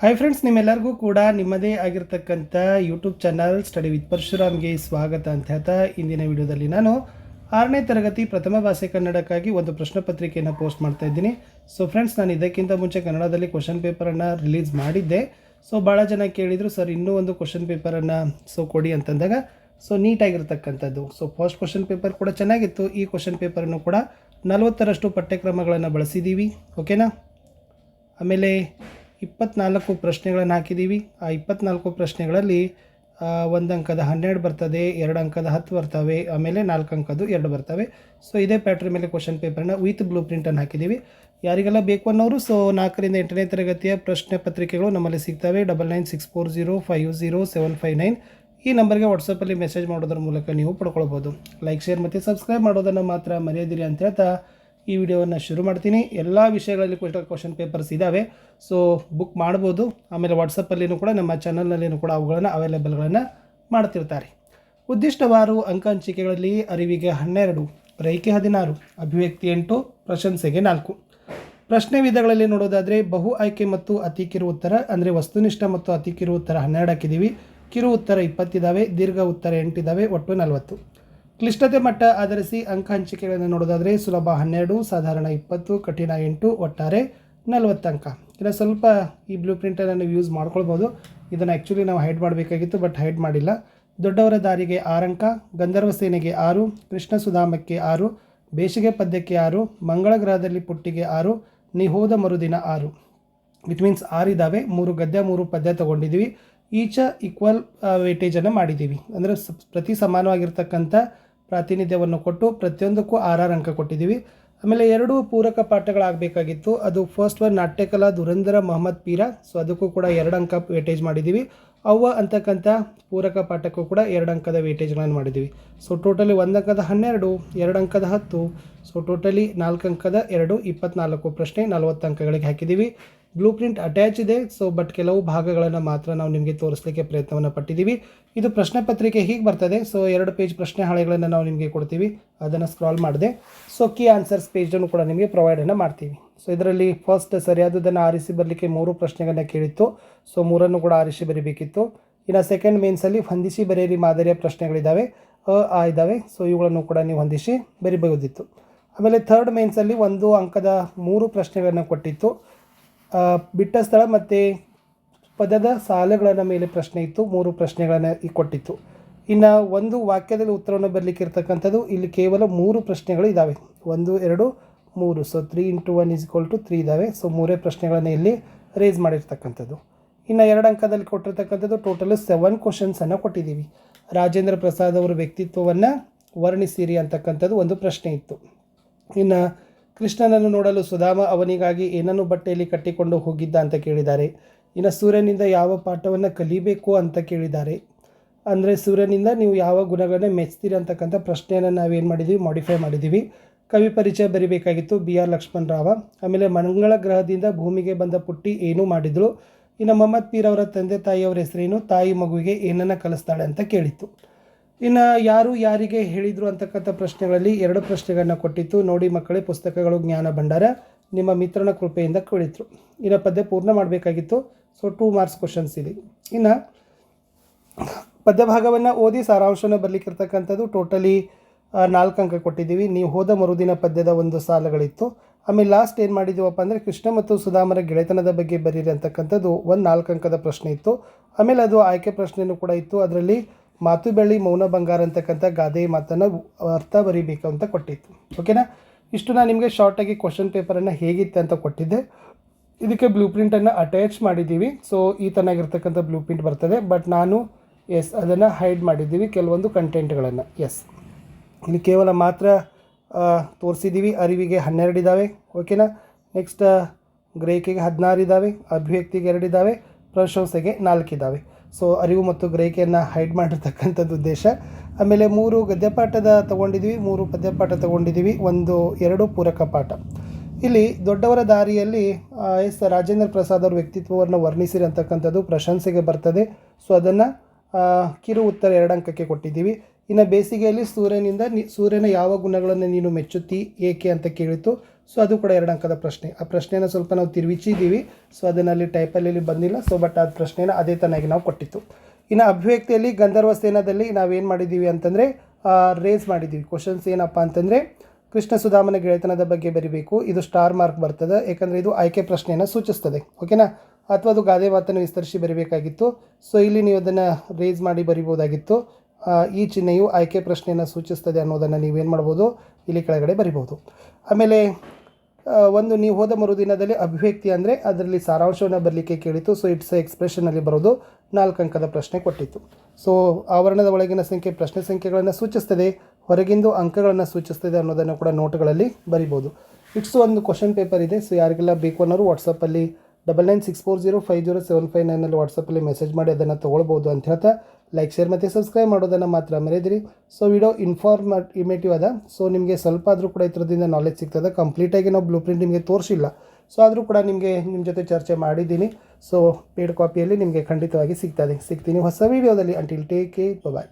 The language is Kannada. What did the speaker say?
ಹಾಯ್ ಫ್ರೆಂಡ್ಸ್ ನಿಮ್ಮೆಲ್ಲರಿಗೂ ಕೂಡ ನಿಮ್ಮದೇ ಆಗಿರ್ತಕ್ಕಂಥ ಯೂಟ್ಯೂಬ್ ಚಾನಲ್ ಸ್ಟಡಿ ವಿತ್ ಪರಶುರಾಮ್ಗೆ ಸ್ವಾಗತ ಅಂತ ಹೇಳ್ತಾ ಇಂದಿನ ವಿಡಿಯೋದಲ್ಲಿ ನಾನು ಆರನೇ ತರಗತಿ ಪ್ರಥಮ ಭಾಷೆ ಕನ್ನಡಕ್ಕಾಗಿ ಒಂದು ಪ್ರಶ್ನೆ ಪತ್ರಿಕೆಯನ್ನು ಪೋಸ್ಟ್ ಮಾಡ್ತಾ ಇದ್ದೀನಿ. ಸೊ ಫ್ರೆಂಡ್ಸ್ ನಾನು ಇದಕ್ಕಿಂತ ಮುಂಚೆ ಕನ್ನಡದಲ್ಲಿ ಕ್ವಶನ್ ಪೇಪರನ್ನು ರಿಲೀಸ್ ಮಾಡಿದ್ದೆ. ಸೊ ಭಾಳ ಜನ ಕೇಳಿದರು ಸರ್ ಇನ್ನೂ ಒಂದು ಕ್ವಶನ್ ಪೇಪರನ್ನು ಸೊ ಕೊಡಿ ಅಂತಂದಾಗ ಸೊ ನೀಟಾಗಿರ್ತಕ್ಕಂಥದ್ದು. ಸೊ ಫಸ್ಟ್ ಕ್ವಶನ್ ಪೇಪರ್ ಕೂಡ ಚೆನ್ನಾಗಿತ್ತು. ಈ ಕ್ವಶನ್ ಪೇಪರನ್ನು ಕೂಡ ನಲವತ್ತರಷ್ಟು ಪಠ್ಯಕ್ರಮಗಳನ್ನು ಬಳಸಿದ್ದೀವಿ ಓಕೆನಾ ಆಮೇಲೆ ಇಪ್ಪತ್ನಾಲ್ಕು ಪ್ರಶ್ನೆಗಳನ್ನು ಹಾಕಿದ್ದೀವಿ. ಆ ಇಪ್ಪತ್ನಾಲ್ಕು ಪ್ರಶ್ನೆಗಳಲ್ಲಿ ಒಂದು ಅಂಕದ ಹನ್ನೆರಡು ಬರ್ತದೆ, ಎರಡು ಅಂಕದ ಹತ್ತು ಬರ್ತವೆ, ಆಮೇಲೆ ನಾಲ್ಕು ಅಂಕದ್ದು ಎರಡು ಬರ್ತವೆ. ಸೊ ಇದೇ ಪ್ಯಾಟ್ರ್ ಮೇಲೆ ಕ್ವಶನ್ ಪೇಪರ್ನ ವಿತ್ ಬ್ಲೂ ಪ್ರಿಂಟನ್ನು ಹಾಕಿದ್ದೀವಿ. ಯಾರಿಗೆಲ್ಲ ಬೇಕು ಅನ್ನೋರು ಸೊ ನಾಲ್ಕರಿಂದ ಎಂಟನೇ ತರಗತಿಯ ಪ್ರಶ್ನೆ ಪತ್ರಿಕೆಗಳು ನಮ್ಮಲ್ಲಿ ಸಿಗ್ತವೆ. Double nine six four zero five zero seven five nine ಈ ನಂಬರ್ಗೆ ವಾಟ್ಸಪ್ಪಲ್ಲಿ ಮೆಸೇಜ್ ಮಾಡೋದ್ರ ಮೂಲಕ ನೀವು ಪಡ್ಕೊಳ್ಬೋದು. ಲೈಕ್ ಶೇರ್ ಮತ್ತು ಸಬ್ಸ್ಕ್ರೈಬ್ ಮಾಡೋದನ್ನು ಮಾತ್ರ ಮರೆಯದಿರಿ ಅಂತ ಹೇಳ್ತಾ ಈ ವಿಡಿಯೋವನ್ನು ಶುರು ಮಾಡ್ತೀನಿ. ಎಲ್ಲ ವಿಷಯಗಳಲ್ಲಿ ಕ್ವಶನ್ ಪೇಪರ್ಸ್ ಇದ್ದಾವೆ ಸೊ ಬುಕ್ ಮಾಡ್ಬೋದು. ಆಮೇಲೆ ವಾಟ್ಸಪ್ಪಲ್ಲಿನೂ ಕೂಡ, ನಮ್ಮ ಚಾನಲ್ನಲ್ಲಿನೂ ಕೂಡ ಅವುಗಳನ್ನು ಅವೈಲೇಬಲ್ಗಳನ್ನು ಮಾಡ್ತಿರ್ತಾರೆ. ಉದ್ದಿಷ್ಟವಾರು ಅಂಕ ಹಂಚಿಕೆಗಳಲ್ಲಿ ಅರಿವಿಗೆ ಹನ್ನೆರಡು ರೈಕೆ ಹದಿನಾರು, ಅಭಿವ್ಯಕ್ತಿ ಎಂಟು, ಪ್ರಶಂಸೆಗೆ ನಾಲ್ಕು. ಪ್ರಶ್ನೆ ವಿಧಗಳಲ್ಲಿ ನೋಡೋದಾದರೆ, ಬಹು ಆಯ್ಕೆ ಮತ್ತು ಅತಿ ಕಿರು ಉತ್ತರ, ಅಂದರೆ ವಸ್ತುನಿಷ್ಠ ಮತ್ತು ಅತಿ ಕಿರು ಉತ್ತರ ಹನ್ನೆರಡು ಹಾಕಿದ್ದೀವಿ ಕಿರು ಉತ್ತರ ಇಪ್ಪತ್ತಿದ್ದಾವೆ ದೀರ್ಘ ಉತ್ತರ ಎಂಟಿದ್ದಾವೆ ಒಟ್ಟು ನಲವತ್ತು. ಕ್ಲಿಷ್ಟತೆ ಮಟ್ಟ ಆಧರಿಸಿ ಅಂಕ ಹಂಚಿಕೆಗಳನ್ನು ನೋಡೋದಾದರೆ ಸುಲಭ ಹನ್ನೆರಡು, ಸಾಧಾರಣ ಇಪ್ಪತ್ತು, ಕಠಿಣ ಎಂಟು, ಒಟ್ಟಾರೆ ನಲವತ್ತು ಅಂಕ. ಇನ್ನು ಸ್ವಲ್ಪ ಈ ಬ್ಲೂ ಪ್ರಿಂಟನ್ನು ಯೂಸ್ ಮಾಡ್ಕೊಳ್ಬೋದು. ಇದನ್ನು ಆ್ಯಕ್ಚುಲಿ ನಾವು ಹೈಡ್ ಮಾಡಬೇಕಾಗಿತ್ತು ಬಟ್ ಹೈಡ್ ಮಾಡಿಲ್ಲ. ದೊಡ್ಡವರ ದಾರಿಗೆ ಆರು ಅಂಕ, ಗಂಧರ್ವ ಸೇನೆಗೆ ಆರು, ಕೃಷ್ಣ ಸುಧಾಮಕ್ಕೆ ಆರು, ಬೇಸಿಗೆ ಪದ್ಯಕ್ಕೆ ಆರು, ಮಂಗಳ ಗ್ರಹದಲ್ಲಿ ಪುಟ್ಟಿಗೆ ಆರು, ನಿಹೋದ ಮರುದಿನ ಆರು. ಇಟ್ ಮೀನ್ಸ್ ಆರು ಇದ್ದಾವೆ ಮೂರು ಗದ್ಯ, ಮೂರು ಪದ್ಯ ತೊಗೊಂಡಿದ್ದೀವಿ ಈಚ ಈಕ್ವಲ್ ವೇಟೇಜನ್ನು ಮಾಡಿದ್ದೀವಿ ಅಂದರೆ ಪ್ರತಿ ಸಮಾನವಾಗಿರ್ತಕ್ಕಂಥ ಪ್ರಾತಿನಿಧ್ಯವನ್ನು ಕೊಟ್ಟು ಪ್ರತಿಯೊಂದಕ್ಕೂ ಆರಾರು ಅಂಕ ಕೊಟ್ಟಿದ್ದೀವಿ. ಆಮೇಲೆ ಎರಡು ಪೂರಕ ಪಾಠಗಳಾಗಬೇಕಾಗಿತ್ತು. ಅದು ಫಸ್ಟ್ ಒನ್ ನಾಟ್ಯಕಲಾ ದುರಂದರ ಮೊಹಮ್ಮದ್ ಪೀರ. ಸೊ ಅದಕ್ಕೂ ಕೂಡ ಎರಡು ಅಂಕ ವೇಟೇಜ್ ಮಾಡಿದ್ದೀವಿ. ಅವ್ವ ಅಂತಕ್ಕಂಥ ಪೂರಕ ಪಾಠಕ್ಕೂ ಕೂಡ ಎರಡು ಅಂಕದ ವೇಟೇಜ್ಗಳನ್ನು ಮಾಡಿದ್ದೀವಿ. ಸೊ ಟೋಟಲಿ ಒಂದು ಅಂಕದ ಹನ್ನೆರಡು, ಎರಡು ಅಂಕದ ಹತ್ತು. ಸೊ ಟೋಟಲಿ ನಾಲ್ಕು ಅಂಕದ ಎರಡು, ಇಪ್ಪತ್ನಾಲ್ಕು ಪ್ರಶ್ನೆ, ನಲವತ್ತು ಅಂಕಗಳಿಗೆ ಹಾಕಿದ್ದೀವಿ. ಬ್ಲೂ ಪ್ರಿಂಟ್ ಅಟ್ಯಾಚ್ ಇದೆ. ಸೊ ಬಟ್ ಕೆಲವು ಭಾಗಗಳನ್ನು ಮಾತ್ರ ನಾವು ನಿಮಗೆ ತೋರಿಸಲಿಕ್ಕೆ ಪ್ರಯತ್ನವನ್ನು ಪಟ್ಟಿದ್ದೀವಿ. ಇದು ಪ್ರಶ್ನೆ ಪತ್ರಿಕೆ ಹೀಗೆ ಬರ್ತದೆ. ಸೊ ಎರಡು ಪೇಜ್ ಪ್ರಶ್ನೆ ಹಾಳೆಗಳನ್ನು ನಾವು ನಿಮಗೆ ಕೊಡ್ತೀವಿ. ಅದನ್ನು ಸ್ಕ್ರಾಲ್ ಮಾಡಿದೆ. ಸೊ ಕೀ ಆನ್ಸರ್ಸ್ ಪೇಜನ್ನು ಕೂಡ ನಿಮಗೆ ಪ್ರೊವೈಡನ್ನು ಮಾಡ್ತೀವಿ. ಸೊ ಇದರಲ್ಲಿ ಫಸ್ಟ್ ಸರಿಯಾದದನ್ನು ಆರಿಸಿ ಬರಲಿಕ್ಕೆ ಮೂರು ಪ್ರಶ್ನೆಗಳನ್ನು ಕೇಳಿತ್ತು. ಸೊ ಮೂರನ್ನು ಕೂಡ ಆರಿಸಿ ಬರೀಬೇಕಿತ್ತು. ಇನ್ನು ಸೆಕೆಂಡ್ ಮೇನ್ಸಲ್ಲಿ ಹೊಂದಿಸಿ ಬರೆಯಲಿ ಮಾದರಿಯ ಪ್ರಶ್ನೆಗಳಿದ್ದಾವೆ ಅ, ಆ ಇದ್ದಾವೆ ಸೊ ಇವುಗಳನ್ನು ಕೂಡ ನೀವು ಹೊಂದಿಸಿ ಬರಿಬಹುದಿತ್ತು ಆಮೇಲೆ ಥರ್ಡ್ ಮೇನ್ಸಲ್ಲಿ ಒಂದು ಅಂಕದ ಮೂರು ಪ್ರಶ್ನೆಗಳನ್ನು ಕೊಟ್ಟಿತ್ತು. ಬಿಟ್ಟ ಸ್ಥಳ ಮತ್ತು ಪದದ ಸಾಲುಗಳ ಮೇಲೆ ಪ್ರಶ್ನೆ ಇತ್ತು, ಮೂರು ಪ್ರಶ್ನೆಗಳನ್ನು ಕೊಟ್ಟಿತ್ತು. ಇನ್ನು ಒಂದು ವಾಕ್ಯದಲ್ಲಿ ಉತ್ತರವನ್ನು ಬರಲಿಕ್ಕೆ ಇರ್ತಕ್ಕಂಥದ್ದು ಇಲ್ಲಿ ಕೇವಲ ಮೂರು ಪ್ರಶ್ನೆಗಳು ಇದ್ದಾವೆ ಒಂದು, ಎರಡು, ಮೂರು. So three into one is equal to three ಇದ್ದಾವೆ ಸೊ ಮೂರೇ ಪ್ರಶ್ನೆಗಳನ್ನು ಇಲ್ಲಿ ರೇಸ್ ಮಾಡಿರ್ತಕ್ಕಂಥದ್ದು. ಇನ್ನು ಎರಡು ಅಂಕದಲ್ಲಿ ಕೊಟ್ಟಿರ್ತಕ್ಕಂಥದ್ದು ಟೋಟಲ್ ಸೆವೆನ್ ಕ್ವಶನ್ಸನ್ನು ಕೊಟ್ಟಿದ್ದೀವಿ. ರಾಜೇಂದ್ರ ಪ್ರಸಾದ್ ಅವರ ವ್ಯಕ್ತಿತ್ವವನ್ನು ವರ್ಣಿಸಿರಿ ಅಂತಕ್ಕಂಥದ್ದು ಒಂದು ಪ್ರಶ್ನೆ ಇತ್ತು. ಇನ್ನು ಕೃಷ್ಣನನ್ನು ನೋಡಲು ಸುಧಾಮ ಅವನಿಗಾಗಿ ಏನನ್ನು ಬಟ್ಟೆಯಲ್ಲಿ ಕಟ್ಟಿಕೊಂಡು ಹೋಗಿದ್ದ ಅಂತ ಕೇಳಿದ್ದಾರೆ. ಇನ್ನು ಸೂರ್ಯನಿಂದ ಯಾವ ಪಾಠವನ್ನು ಕಲಿಬೇಕು ಅಂತ ಕೇಳಿದ್ದಾರೆ. ಅಂದರೆ ಸೂರ್ಯನಿಂದ ನೀವು ಯಾವ ಗುಣಗಳನ್ನ ಮೆಚ್ತೀರಿ ಅಂತಕ್ಕಂಥ ಪ್ರಶ್ನೆಯನ್ನು ನಾವೇನು ಮಾಡಿದ್ದೀವಿ ಮಾಡಿಫೈ ಮಾಡಿದ್ದೀವಿ ಕವಿ ಪರಿಚಯ ಬರಿಬೇಕಾಗಿತ್ತು ಬಿ ಆರ್ ಲಕ್ಷ್ಮಣ್ ರಾವ. ಆಮೇಲೆ ಮಂಗಳ ಗ್ರಹದಿಂದ ಭೂಮಿಗೆ ಬಂದ ಪುಟ್ಟಿ ಏನೂ ಮಾಡಿದಳು ಇನ್ನು ಮೊಹಮ್ಮದ್ ಪೀರ್ ಅವರ ತಂದೆ ತಾಯಿಯವರ ಹೆಸರೇನು, ತಾಯಿ ಮಗುವಿಗೆ ಏನನ್ನು ಕಲಿಸ್ತಾಳೆ ಅಂತ ಕೇಳಿತ್ತು. ಇನ್ನು ಯಾರು ಯಾರಿಗೆ ಹೇಳಿದರು ಅಂತಕ್ಕಂಥ ಪ್ರಶ್ನೆಗಳಲ್ಲಿ ಎರಡು ಪ್ರಶ್ನೆಗಳನ್ನ ಕೊಟ್ಟಿತ್ತು. ನೋಡಿ ಮಕ್ಕಳೇ, ಪುಸ್ತಕಗಳು ಜ್ಞಾನ ಭಂಡಾರ, ನಿಮ್ಮ ಮಿತ್ರನ ಕೃಪೆಯಿಂದ ಕೇಳಿದ್ರು. ಇನ್ನು ಪದ್ಯ ಪೂರ್ಣ ಮಾಡಬೇಕಾಗಿತ್ತು. ಸೊ ಟೂ ಮಾರ್ಕ್ಸ್ ಕ್ವಶನ್ಸ್ ಇದೆ. ಇನ್ನು ಪದ್ಯ ಭಾಗವನ್ನು ಓದಿ ಸಾರಾಂಶನ ಬರಲಿಕ್ಕಿರ್ತಕ್ಕಂಥದ್ದು ಟೋಟಲಿ ನಾಲ್ಕು ಅಂಕ ಕೊಟ್ಟಿದ್ದೀವಿ. ನೀವು ಹೋದ ಮರುದಿನ ಪದ್ಯದ ಒಂದು ಸಾಲುಗಳಿತ್ತು. ಆಮೇಲೆ ಲಾಸ್ಟ್ ಏನು ಮಾಡಿದ್ದೀವಪ್ಪ ಅಂದರೆ, ಕೃಷ್ಣ ಮತ್ತು ಸುಧಾಮರ ಗೆಳೆತನದ ಬಗ್ಗೆ ಬರೀರಿ ಅಂತಕ್ಕಂಥದ್ದು ಒಂದು ನಾಲ್ಕು ಅಂಕದ ಪ್ರಶ್ನೆ ಇತ್ತು. ಆಮೇಲೆ ಅದು ಆಯ್ಕೆ ಪ್ರಶ್ನೆಯೂ ಕೂಡ ಇತ್ತು. ಅದರಲ್ಲಿ ಮಾತು ಬೆಳ್ಳಿ ಮೌನ ಬಂಗಾರ ಅಂತಕ್ಕಂಥ ಗಾದೆ ಮಾತನ್ನು ಅರ್ಥ ಬರೀಬೇಕು ಅಂತ ಕೊಟ್ಟಿತ್ತು. ಓಕೆನಾ ಇಷ್ಟು ನಾನು ನಿಮಗೆ ಶಾರ್ಟಾಗಿ ಕ್ವಶನ್ ಪೇಪರನ್ನು ಹೇಗಿತ್ತು ಅಂತ ಕೊಟ್ಟಿದ್ದೆ. ಇದಕ್ಕೆ ಬ್ಲೂ ಪ್ರಿಂಟನ್ನು ಅಟ್ಯಾಚ್ ಮಾಡಿದ್ದೀವಿ. ಸೊ ಈ ತನಗಿರ್ತಕ್ಕಂಥ ಬ್ಲೂ ಪ್ರಿಂಟ್ ಬರ್ತದೆ. ಬಟ್ ನಾನು ಎಸ್ ಅದನ್ನು ಹೈಡ್ ಮಾಡಿದ್ದೀವಿ ಕೆಲವೊಂದು ಕಂಟೆಂಟ್ಗಳನ್ನು ಎಸ್ ಇಲ್ಲಿ ಕೇವಲ ಮಾತ್ರ ತೋರಿಸಿದ್ದೀವಿ. ಅರಿವಿಗೆ ಹನ್ನೆರಡು ಇದ್ದಾವೆ ಓಕೆನಾ ನೆಕ್ಸ್ಟ್ ಗ್ರೇಕಿಗೆ ಹದಿನಾರು ಇದ್ದಾವೆ ಅಭಿವ್ಯಕ್ತಿಗೆ ಎರಡು ಇದ್ದಾವೆ ಪ್ರಶಂಸೆಗೆ ನಾಲ್ಕು ಇದ್ದಾವೆ ಸೊ ಅರಿವು ಮತ್ತು ಗ್ರಹಿಕೆಯನ್ನು ಹೈಡ್ ಮಾಡಿರ್ತಕ್ಕಂಥದ್ದು ಉದ್ದೇಶ. ಆಮೇಲೆ ಮೂರು ಗದ್ಯಪಾಠದ ತಗೊಂಡಿದ್ವಿ, ಮೂರು ಪದ್ಯಪಾಠ ತಗೊಂಡಿದ್ದೀವಿ ಒಂದು ಎರಡು ಪೂರಕ ಪಾಠ. ಇಲ್ಲಿ ದೊಡ್ಡವರ ದಾರಿಯಲ್ಲಿ ಎಸ್ ರಾಜೇಂದ್ರ ಪ್ರಸಾದ್ ಅವರ ವ್ಯಕ್ತಿತ್ವವನ್ನು ವರ್ಣಿಸಿರತಕ್ಕಂಥದ್ದು ಪ್ರಶಂಸೆಗೆ ಬರ್ತದೆ. ಸೊ ಅದನ್ನು ಕಿರು ಉತ್ತರ ಎರಡು ಅಂಕಕ್ಕೆ ಕೊಟ್ಟಿದ್ದೀವಿ. ಇನ್ನು ಬೇಸಿಗೆಯಲ್ಲಿ ಸೂರ್ಯನಿಂದ ನಿ, ಸೂರ್ಯನ ಯಾವ ಗುಣಗಳನ್ನು ನೀನು ಮೆಚ್ಚುತ್ತಿ, ಏಕೆ ಅಂತ ಕೇಳಿತು. ಸೊ ಅದು ಕೂಡ ಎರಡು ಅಂಕದ ಪ್ರಶ್ನೆ. ಆ ಪ್ರಶ್ನೆಯನ್ನು ಸ್ವಲ್ಪ ನಾವು ತಿರುವಿಚಿದ್ದೀವಿ. ಸೊ ಅದನ್ನಲ್ಲಿ ಟೈಪಲ್ಲಿ ಬಂದಿಲ್ಲ. ಸೊ ಬಟ್ ಆ ಪ್ರಶ್ನೆಯನ್ನು ಅದೇ ತನಾಗಿ ನಾವು ಕೊಟ್ಟಿತ್ತು. ಇನ್ನು ಅಭಿವ್ಯಕ್ತಿಯಲ್ಲಿ ಗಂಧರ್ವ ಸೇನಾದಲ್ಲಿ ನಾವೇನು ಮಾಡಿದ್ದೀವಿ ಅಂತಂದರೆ ರೇಸ್ ಮಾಡಿದ್ದೀವಿ. ಕ್ವಶನ್ಸ್ ಏನಪ್ಪ ಅಂತಂದರೆ, ಕೃಷ್ಣ ಸುಧಾಮನ ಗೆಳೆತನದ ಬಗ್ಗೆ ಬರಿಬೇಕು. ಇದು ಸ್ಟಾರ್ ಮಾರ್ಕ್ ಬರ್ತದೆ. ಯಾಕಂದರೆ ಇದು ಆಯ್ಕೆ ಪ್ರಶ್ನೆಯನ್ನು ಸೂಚಿಸ್ತದೆ. ಓಕೆನಾ ಅಥವಾ ಅದು ಗಾದೆ ಮಾತನ್ನು ವಿಸ್ತರಿಸಿ ಬರಿಬೇಕಾಗಿತ್ತು. ಸೊ ಇಲ್ಲಿ ನೀವು ಅದನ್ನು ರೇಸ್ ಮಾಡಿ ಬರಿಬೋದಾಗಿತ್ತು ಈ ಚಿಹ್ನೆಯು ಆಯ್ಕೆ ಪ್ರಶ್ನೆಯನ್ನು ಸೂಚಿಸ್ತದೆ ಅನ್ನೋದನ್ನು ನೀವೇನು ಮಾಡ್ಬೋದು? ಇಲ್ಲಿ ಕೆಳಗಡೆ ಬರಿಬೋದು ಆಮೇಲೆ ಒಂದು ನೀವು ಹೋದ ಮರುದಿನದಲ್ಲಿ ಅಭಿವ್ಯಕ್ತಿ ಅಂದರೆ ಅದರಲ್ಲಿ ಸಾರಾಂಶವನ್ನು ಬರಲಿಕ್ಕೆ ಕೇಳಿತ್ತು ಸೊ ಇಟ್ಸ್ ಎಕ್ಸ್ಪ್ರೆಷನಲ್ಲಿ ಬರೋದು ನಾಲ್ಕು ಅಂಕದ ಪ್ರಶ್ನೆ ಕೊಟ್ಟಿತ್ತು. ಸೊ ಆವರಣದ ಒಳಗಿನ ಸಂಖ್ಯೆ ಪ್ರಶ್ನೆ ಸಂಖ್ಯೆಗಳನ್ನು ಸೂಚಿಸ್ತದೆ, ಹೊರಗಿಂದು ಅಂಕಗಳನ್ನು ಸೂಚಿಸ್ತದೆ ಅನ್ನೋದನ್ನು ಕೂಡ ನೋಟ್ಗಳಲ್ಲಿ ಬರಿಬೋದು. ಇಟ್ಸ್ ಒಂದು ಕ್ವಶನ್ ಪೇಪರ್ ಇದೆ. ಸೊ ಯಾರಿಗೆಲ್ಲ ಬೇಕು ಅನ್ನೋರು ವಾಟ್ಸಪ್ಪಲ್ಲಿ double nine six four zero five zero seven five ನೈನಲ್ಲಿ ವಾಟ್ಸಪ್ಪಲ್ಲಿ ಮೆಸೇಜ್ ಮಾಡಿ ಅದನ್ನು ತೊಗೊಳ್ಬೋದು ಅಂತ ಹೇಳ್ತಾ ಲೈಕ್ ಶೇರ್ ಮತ್ತು ಸಬ್ಸ್ಕ್ರೈಬ್ ಮಾಡೋದನ್ನು ಮಾತ್ರ ಮರೆಯದಿರಿ. ಸೊ ವಿಡಿಯೋ ಇನ್ಫಾರ್ಮೇಟಿವ್ ಅದ. ಸೊ ನಿಮಗೆ ಸ್ವಲ್ಪ ಆದರೂ ಕೂಡ ಇದರದಿಂದ ನಾಲೆಜ್ ಸಿಗ್ತದೆ. ಕಂಪ್ಲೀಟಾಗಿ ನಾವು ಬ್ಲೂ ಪ್ರಿಂಟ್ ನಿಮಗೆ ತೋರಿಸಿಲ್ಲ. ಸೊ ಆದರೂ ಕೂಡ ನಿಮಗೆ ನಿಮ್ಮ ಜೊತೆ ಚರ್ಚೆ ಮಾಡಿದ್ದೀನಿ. ಸೊ ಪೇಡ್ ಕಾಪಿಯಲ್ಲಿ ನಿಮಗೆ ಖಂಡಿತವಾಗಿ ಸಿಗ್ತದೆ. ಸಿಗ್ತೀನಿ ಹೊಸ ವೀಡಿಯೋದಲ್ಲಿ ಅಂಟಿಲ್ ಟೇಕ್ ಬಾಯ್